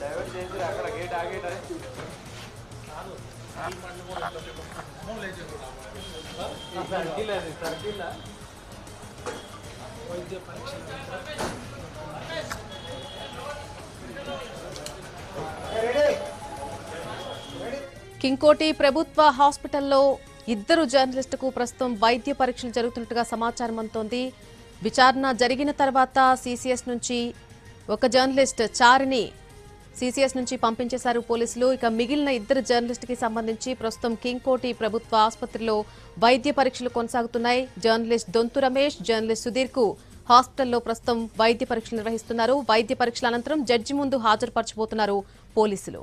Divert చేసి అక్కడ gate circle అది సర్కిల్ వైద్య పరీక్ష కింకోటి ప్రభుత్వ హాస్పిటల్లో ఇద్దరు జర్నలిస్టుకు ప్రస్తుతం వైద్య పరీక్షలు జరుగుతున్నట్టుగా సమాచారం అందుతోంది. విచారణ జరిగిన తర్వాత సీసీఎస్ నుంచి ఒక జర్నలిస్ట్ చారిని సీసీఎస్ నుంచి పంపించేశారు పోలీసులు. ఇక మిగిలిన ఇద్దరు జర్నలిస్టుకి సంబంధించి ప్రస్తుతం కింగ్కోటి ప్రభుత్వ ఆసుపత్రిలో వైద్య పరీక్షలు కొనసాగుతున్నాయి. జర్నలిస్ట్ దొంతు రమేష్ జర్నలిస్ట్ సుధీర్కు హాస్పిటల్లో ప్రస్తుతం వైద్య పరీక్షలు నిర్వహిస్తున్నారు. వైద్య పరీక్షల అనంతరం జడ్జి ముందు హాజరుపరచబోతున్నారు పోలీసులు.